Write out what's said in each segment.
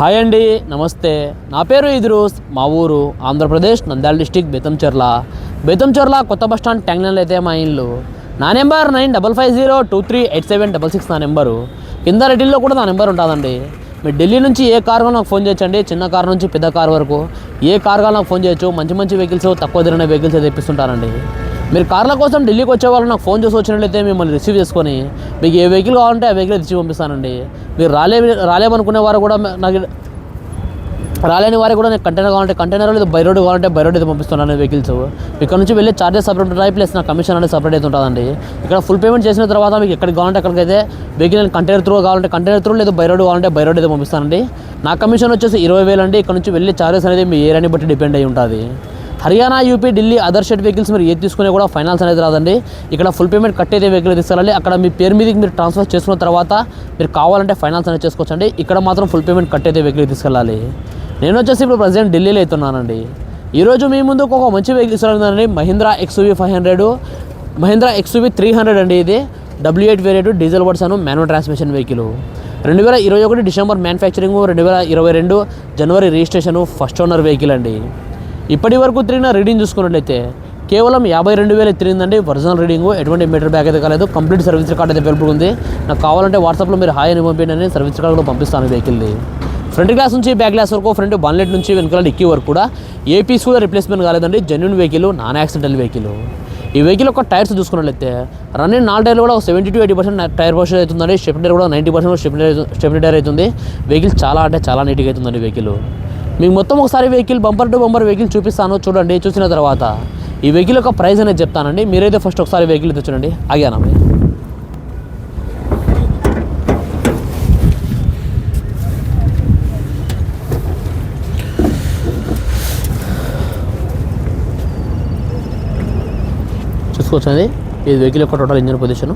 Hi అండి నమస్తే. నా పేరు ఇద్రూస్ మా ఊరు ఆంధ్రప్రదేశ్ నంద్యాల డిస్టిక్ బెతంచెర్ల బెతంచెర్ల కొత్త బస్ స్టాండ్ ట్యాంగ్నల్ అయితే మా ఇల్లు. నా number nine double five zero two three eight seven double six నా నెంబరు. కింద రెడ్డిల్లో కూడా నా నెంబర్ ఉంటుందండి. మీరు ఢిల్లీ నుంచి ఏ కార్ నాకు ఫోన్ చేయొచ్చండి. చిన్న కార్ నుంచి పెద్ద కార్ వరకు ఏ కార్ నాకు ఫోన్ చేయొచ్చు. మంచి మంచి వెహికల్స్ తక్కువ ధరన వెహికల్స్ తెప్పిస్తుంటారండి మీరు కార్ల కోసం ఢిల్లీకి వచ్చే వాళ్ళు నాకు ఫోన్ చేసి వచ్చినట్లయితే మిమ్మల్ని రిసీవ్ చేసుకొని మీకు ఏ వెహికల్ కావాలంటే ఆ వెహికల్ తెచ్చి పంపిస్తానండి. మీరు రాలే రాలేమనుకునే వారు కూడా నాకు రాలేని వారికి కూడా నేను కంటైనర్ కావాలంటే కంటైనర్ లేదు బై రోడ్ కావాలంటే బై రోడ్ అయితే పంపిస్తున్నాను వెహికల్స్. ఇక్కడ నుంచి వెళ్ళే చార్జెస్ సపరేట్ ఉంటాయి ప్లస్ నా కమిషన్ అనేది సపరేట్ అయితే ఉంటుందండి. ఇక్కడ ఫుల్ పేమెంట్ చేసిన తర్వాత మీకు ఎక్కడికి కావాలంటే అక్కడికైతే వెహికల్ కంటైనర్ త్రూ కావాలంటే కంటైనర్ త్రూ లేదు బై రోడ్ కావాలంటే బై రోడ్ అయితే పంపిస్తానండి. నా కమిషన్ వచ్చేసి ఇరవై వేలు అండి. ఇక్కడ నుంచి వెళ్ళే చార్జెస్ అనేది మీ ఏరియాని బట్టి డిపెండ్ అయి ఉంటుంది. Haryana UP Delhi other state vehicles మీరు ఏది తీసుకునే కూడా ఫైనాన్స్ అనేది రాదండి. ఇక్కడ ఫుల్ పేమెంట్ కట్టేదే వెహికల్ తీసుకెళ్ళాలి అక్కడ మీ పేరు మీదకి మీరు ట్రాన్స్ఫర్ చేసుకున్న తర్వాత మీరు కావాలంటే ఫైనాన్స్ అనేది చేసుకోవచ్చండి. ఇక్కడ మాత్రం ఫుల్ పేమెంట్ కట్టేదే వెహికల్ తీసుకెళ్ళాలి. నేను వచ్చేసి ఇప్పుడు ప్రజెంట్ ఢిల్లీలో అవుతున్నానండి ఈరోజు మీ ముందుకు ఒక మంచి vehicle ఇస్తున్నానండి Mahindra XUV five hundred Mahindra XUV three hundred అండి ఇది. W eight variant diesel version manual transmission vehicle రెండు వేల ఇరవై ఒకటి డిసెంబర్ మ్యానుఫ్యాక్చరింగ్ రెండు వేల ఇరవై రెండు జనవరి రిజిస్ట్రేషన్ ఫస్ట్ ఓనర్ వెహికల్ అండి. ఇప్పటి వరకు తిరిగిన రీడింగ్ చూసుకున్నట్లయితే కేవలం యాభై రెండు వేలు తిరిగిందండి. ఒరిజినల్ రీడింగ్ ఎటువంటి మీటర్ బ్యాగ్ అయితే కాలేదు. కంప్లీట్ సర్వీస్ రికార్డ్ అయితే అవైలబుల్ ఉంది. నాకు కావాలంటే వాట్సాప్లో మీరు హాయ్ అని పంపించండి సర్వీస్ రికార్డ్ కూడా పంపిస్తాను వెహికల్ది ఫ్రంట్ గ్లాస్ నుంచి బ్యాక్ గ్లాస్ వరకు ఫ్రంట్ బాన్లెట్ నుంచి వెనకాల డిక్కీ వరకు కూడా ఏ పీస్ కూడా రిప్లేస్మెంట్ కాలేదండి. Genuine vehicle non accidental vehicle ఈ వెహికల్ యొక్క టైర్స్ చూసుకున్నట్లయితే రన్నింగ్ నాలుగు టైర్లు కూడా seventy to eighty percent tyre percent అవుతుందండి. స్టెప్ టైర్ కూడా ninety percent step step tyre అవుతుంది. వెహికల్ చాలా అంటే చాలా నీట్గా అవుతుందండి వెహికల్ మీకు మొత్తం ఒకసారి vehicle bumper to bumper vehicle చూపిస్తాను చూడండి చూసిన తర్వాత. ఈ వెహికల్ యొక్క ప్రైస్ అనేది చెప్తానండి. మీరైతే ఫస్ట్ ఒకసారి వెహికల్ అయితే చూడండి. ఆగానా? చూసుకోవచ్చండి. ఇది వెహికల్ యొక్క టోటల్ ఇంజన్ పొజిషన్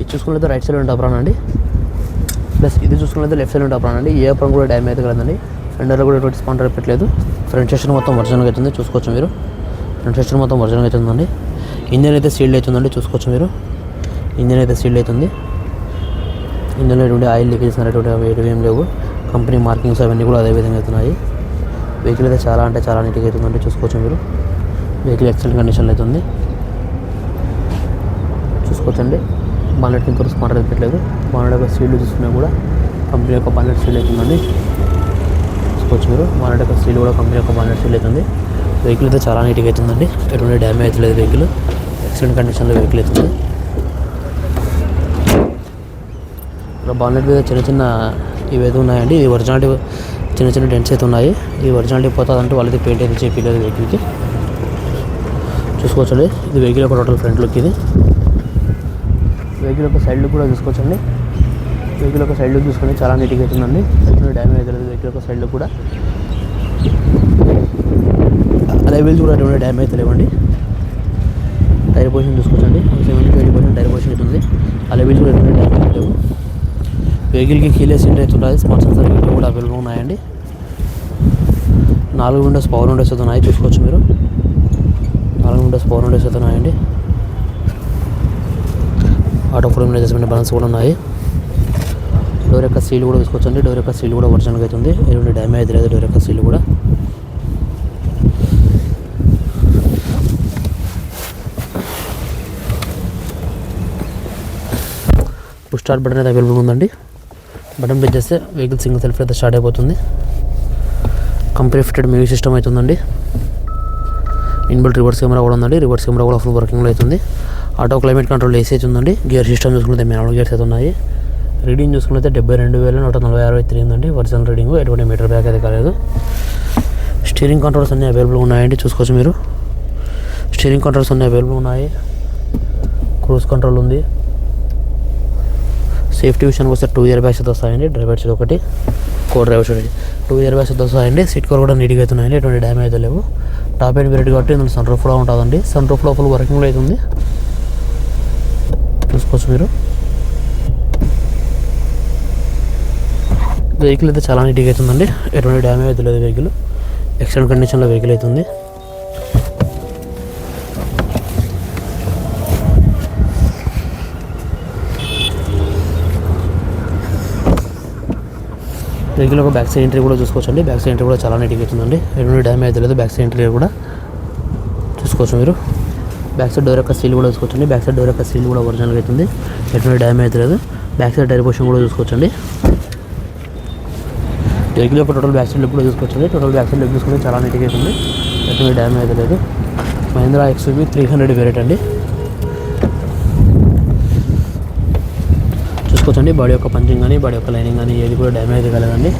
ఇది చూసుకున్నట్లయితే రైట్ సైడ్ ఉంటే అండి. ప్లస్ ఇది చూసుకున్నట్లయితే లెఫ్ట్ సైడ్ టాప్ అండి ఏ అప్రాన్ కూడా డ్యామేజ్ అయితే కదండి ఫెండర్లో కూడా ఎటువంటి స్పాండర్ పెట్టలేదు. ఫ్రంట్ సెక్షన్ మొత్తం ఒరిజినల్గా అవుతుంది చూసుకోవచ్చు మీరు. ఫ్రంట్ సెక్షన్ మొత్తం ఒరిజినల్గా అవుతుందండి ఇంజన్ అయితే సీల్డ్ అవుతుందండి చూసుకోవచ్చు మీరు. ఇంజన్ అయితే సీల్డ్ అవుతుంది ఇంజన్లో ఎటువంటి ఆయిల్ లీకేజెస్ అనేటువంటి అవి ఏం లేవు. కంపెనీ మార్కింగ్స్ అవన్నీ కూడా అదే విధంగా అవుతున్నాయి. వెహికల్ అయితే చాలా అంటే చాలా నీట్గా అవుతుందండి చూసుకోవచ్చు మీరు. వెహికల్ ఎక్సలెంట్ కండిషన్లో అవుతుంది చూసుకోవచ్చండి. బాలెట్ ఇంత స్మార్ట్ అయితే పెట్టలేదు బాలెట్ యొక్క సీల్ చూసుకున్నా కూడా కంపెనీ యొక్క బాలెట్ సీల్ అవుతుందండి చూసుకోవచ్చు మీరు బాలెట్ యొక్క సీల్ కూడా కంపెనీ యొక్క బాలెట్ సీల్ అవుతుంది. వెహికల్ అయితే చాలా నీట్గా అవుతుందండి. ఎటువంటి డ్యామేజ్ అవుతుంది వెహికల్ ఎక్సలెంట్ కండిషన్లో వెహికల్ అవుతుంది. ఇక్కడ బాలెట్ మీద చిన్న చిన్న ఇవైతే ఉన్నాయండి. ఇది ఒరిజినాలిటీ చిన్న చిన్న డెంట్స్ అయితే ఉన్నాయి. ఇది ఒరిజినాలిటీ పోతుందంటే వాళ్ళైతే పెయింట్ అయితే చేయలేదు వెహికల్కి చూసుకోవచ్చండి. ఇది వెహికల్ యొక్క టోటల్ ఫ్రంట్ లుక్ ఇది. వెహికల్ యొక్క సైడ్లు కూడా చూసుకోవచ్చండి. వెహికల్ యొక్క సైడ్లు చూసుకొని చాలా నీట్గా అవుతుందండి. ఎటువంటి డ్యామేజ్ అయితే లేదు వెహికల్ యొక్క సైడ్లు కూడా. అలా కూడా ఎటువంటి డ్యామేజ్ అయితే లేవండి. టైర్ పొజిషన్ చూసుకోవచ్చండి. Seventy twenty percent tyre position అవుతుంది. అలా కూడా ఎటువంటి డ్యామేజ్ లేవు. వెహికల్కి కీలెస్ సీట్ అయితే ఉంటుంది స్మార్ట్ సెన్సర్ కూడా అవైలబుల్ ఉన్నాయండి. నాలుగు విండోస్ పవర్ విండోస్ అయితే ఉన్నాయి. చూసుకోవచ్చు మీరు. నాలుగు విండోస్ పవర్ విండోస్ అయితే ఉన్నాయండి. ఆటో ఫోర్ అడ్జస్ట్మెంట్ బలన్స్ కూడా ఉన్నాయి. డోర్ యొక్క సీల్ కూడా తీసుకొచ్చండి డోర్ యొక్క సీల్ కూడా ఒరిజినల్గా అవుతుంది ఎటువంటి డ్యామేజ్ లేదు డోర్ యొక్క సీల్ కూడా. పుష్ స్టార్ట్ బటన్ అయితే అవైలబుల్ ఉందండి. బటన్ ప్రెస్ చేస్తే వెహికల్ సింగిల్ సెల్ఫ్ అయితే స్టార్ట్ అయిపోతుంది. కంపెనీ ఫిటెడ్ మ్యూజిక్ సిస్టమ్ అవుతుందండి ఇన్బిల్ట్ రివర్స్ కెమెరా కూడా ఉందండి. రివర్స్ కెమెరా కూడా ఫుల్ వర్కింగ్లో అవుతుంది ఆటో క్లైమేట్ కంట్రోల్ ఏసీ ఉందండి. గేర్ సిస్టమ్ చూసుకుంటే మాన్యువల్ గేర్స్ అయితే ఉన్నాయి. రీడింగ్ చూసుకుంటే డెబ్బై రెండు వేల నూట నలభై అరవై తిరిగిందండి. ఒరిజినల్ రీడింగ్ ఎటువంటి మీటర్ బ్యాక్ అయితే కాలేదు. స్టీరింగ్ కంట్రోల్స్ అన్నీ అవైలబుల్ ఉన్నాయండి. చూసుకోవచ్చు మీరు. స్టీరింగ్ కంట్రోల్స్ అన్నీ అవైలబుల్ ఉన్నాయి. క్రూజ్ కంట్రోల్ ఉంది. సేఫ్టీ విషయానికి వస్తే టూ ఇయర్ బ్యాగ్స్ అయితే వస్తాయండి. డ్రైవర్ సీట్ ఒకటి co driver seat two air bags అయితే వస్తాయండి. సీట్ కవర్ కూడా నీట్గా అవుతున్నాయండి. ఎటువంటి డ్యామేజ్ అయితే లేవు. టాప్ ఎండ్ వెరైటీ కాబట్టి సన్ రూఫ్ కూడా ఉంటుందండి. సన్ రూఫ్ లోపల వర్కింగ్లో అవుతుంది చూసుకోవచ్చు మీరు? వెహికల్ అయితే చాలా నీట్గా అవుతుందండి. ఎటువంటి డ్యామేజ్ అయితే లేదు వెహికల్ ఎక్సలెంట్ కండిషన్లో వెహికల్ అవుతుంది. వెహికల్ ఒక బ్యాక్ సైడ్ ఎంట్రీ కూడా చూసుకోవచ్చండి. బ్యాక్ సైడ్ ఎంట్రీ కూడా చాలా నీట్గా అవుతుందండి. ఎటువంటి డ్యామేజ్ లేదు. బ్యాక్ సైడ్ ఎంట్రీ కూడా చూసుకోవచ్చు మీరు. బ్యాక్ సైడ్ డోర్ యొక్క సీల్ కూడా చూసుకోవచ్చండి. బ్యాక్ సైడ్ డోర్ యొక్క సీల్ కూడా ఒరిజినల్గా అవుతుంది ఎటువంటి డ్యామేజ్ లేదు. బ్యాక్ సైడ్ టైర్ పొజిషన్ కూడా చూసుకోవచ్చండి. వెహికల్ యొక్క టోటల్ బ్యాక్ సైడ్ లుక్ కూడా చూసుకోవచ్చండి. టోటల్ బ్యాక్ సైడ్ లుక్ చూసుకుంటే చాలా నీట్గా అవుతుంది ఎటువంటి డ్యామేజ్ లేదు. Mahindra XUV three hundred variant అండి. చూసుకోవచ్చండి. బాడీ యొక్క పంచింగ్ కానీ బాడీ యొక్క లైనింగ్ కానీ ఏది కూడా డ్యామేజ్ కాలేదండి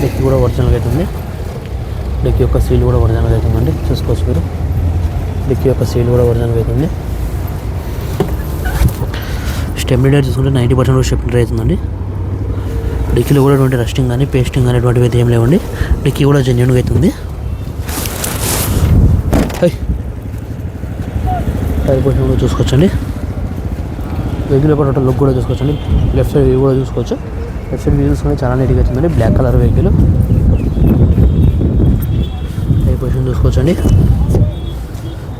డెక్ కూడా ఒరిజినల్గా అవుతుంది డెక్ యొక్క సీల్ కూడా ఒరిజినల్గా అవుతుందండి చూసుకోవచ్చు మీరు. డిక్కీ యొక్క సీల్ కూడా ఒరిజినల్ అవుతుంది స్టెబిలిటీ చూసుకుంటే నైంటీ పర్సెంట్ కూడా స్టెబిలిటీ అవుతుందండి డిక్కీలో కూడా ఎటువంటి రస్టింగ్ కానీ పేస్టింగ్ కానీ ఎటువంటివి అయితే ఏం లేవండి. డిక్కీ కూడా జెన్యున్గా అవుతుంది హై. టైర్ పొజిషన్ కూడా చూసుకోవచ్చండి. వెహికల్ యొక్క టోటల్ లుక్ కూడా చూసుకోవచ్చండి. లెఫ్ట్ సైడ్ వ్యూ కూడా చూసుకోవచ్చు. లెఫ్ట్ సైడ్ వ్యూ చూసుకుంటే చాలా నీట్గా అవుతుందండి black colour vehicle tyre position చూసుకోవచ్చండి.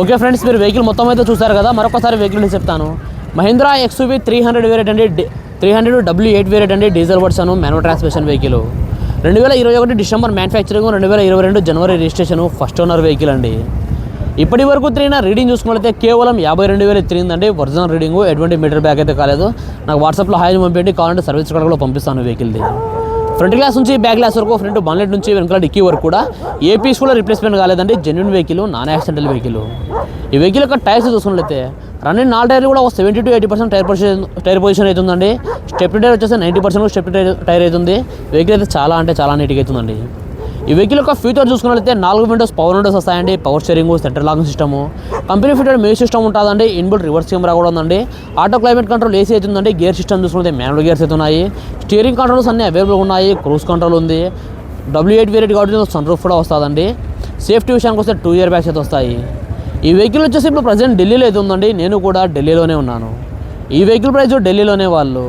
ఓకే ఫ్రెండ్స్ మీరు వెహికల్ మొత్తం అయితే చూసారు కదా మరొకసారి వెహికల్ నేను చెప్తాను. Mahindra XUV three hundred variant అండి three hundred W eight variant అండి diesel version manual transmission vehicle. రెండు వేల ఇరవై ఒకటి డిసెంబర్ మ్యానుఫ్యాక్చరింగ్ రెండు వేల ఇరవై రెండు జనవరి రిజిస్ట్రేషన్ ఫస్ట్ ఓనర్ వెహికల్ అండి. ఇప్పటి వరకు తిరిగిన రీడింగ్ చూసుకున్నట్లయితే కేవలం యాభై రెండు వేలు తిరిగిందండి ఒరిజినల్ రీడింగ్ ఎటువంటి మీటర్ బ్యాక్ అయితే కాలేదు. నాకు వాట్సాప్లో హాయ్ పంపించండి కావాలంటే సర్వీస్ కూడా పంపిస్తాను వెహికల్ది. ఫ్రంట్ గ్లాస్ నుంచి బ్యాక్ గ్లాస్ వరకు ఫ్రంట్ బాన్లెట్ నుంచి వెనకాల డిక్కీ వరకు కూడా ఏ పీస్ కూడా రిప్లేస్మెంట్ కాలేదండి genuine vehicle non accidental vehicle ఈ వెహికల్ యొక్క టైర్స్ చూసుకున్నట్లయితే రన్నింగ్ నాలుగు టైర్లు కూడా seventy to eighty percent tyre position tyre position అవుతుందండి స్టెప్ టైర్ వచ్చేసి ninety percent step tyre tyre అవుతుంది వెహికల్ అయితే చాలా అంటే చాలా నీట్గా అవుతుందండి ఈ వెహికల్ యొక్క ఫ్యూచర్ చూసుకున్నట్లయితే నాలుగు విండోస్ పవర్ విండోస్ వస్తాయండి. Power steering centre locking system company fitted music system ఉంటుందండి. ఇన్బుల్ రివర్స్ కెమెరా కూడా ఉందండి. ఆటో క్లైమేట్ కంట్రోల్ ఏసీ అవుతుందండి గేర్ సిస్టమ్ చూసుకుంటే మాన్యువల్ గేర్స్ అయితే ఉన్నాయి. స్టీరింగ్ కంట్రోల్స్ అన్ని అవైలబుల్ ఉన్నాయి. క్రూజ్ కంట్రోల్ ఉంది. డబ్ల్యూ ఎయిట్ వేరియట్ కాబట్టి సన్ రూఫ్ కూడా వస్తుందండి. సేఫ్టీ విషయానికి వస్తే టూ ఇయర్ బ్యాగ్స్ అయితే వస్తాయి. ఈ వెహికల్ వచ్చేసి ఇప్పుడు ప్రజెంట్ ఢిల్లీలో అయితే ఉందండి. నేను కూడా ఢిల్లీలోనే ఉన్నాను. ఈ వెహికల్ ప్రైస్ ఢిల్లీలోనే వాళ్ళు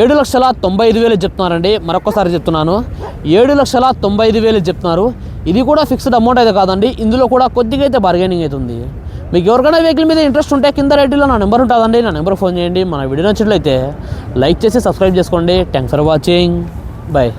ఏడు లక్షల తొంభై ఐదు వేలు చెప్తున్నారండి. మరొకసారి చెప్తున్నాను. ఏడు లక్షల తొంభై ఐదు వేలు చెప్తున్నారు. ఇది కూడా ఫిక్స్డ్ అమౌంట్ అయితే కాదండి. ఇందులో కూడా కొద్దిగా అయితే బార్గెనింగ్ అవుతుంది మీకు ఎవరికైనా వెహికల్ మీద ఇంట్రెస్ట్ ఉంటే కింద రైట్లో నా నెంబర్ ఉంటుందండి. నా నెంబర్ ఫోన్ చేయండి. మన వీడియో నచ్చినట్లయితే లైక్ చేసి సబ్స్క్రైబ్ చేసుకోండి. Thanks for watching bye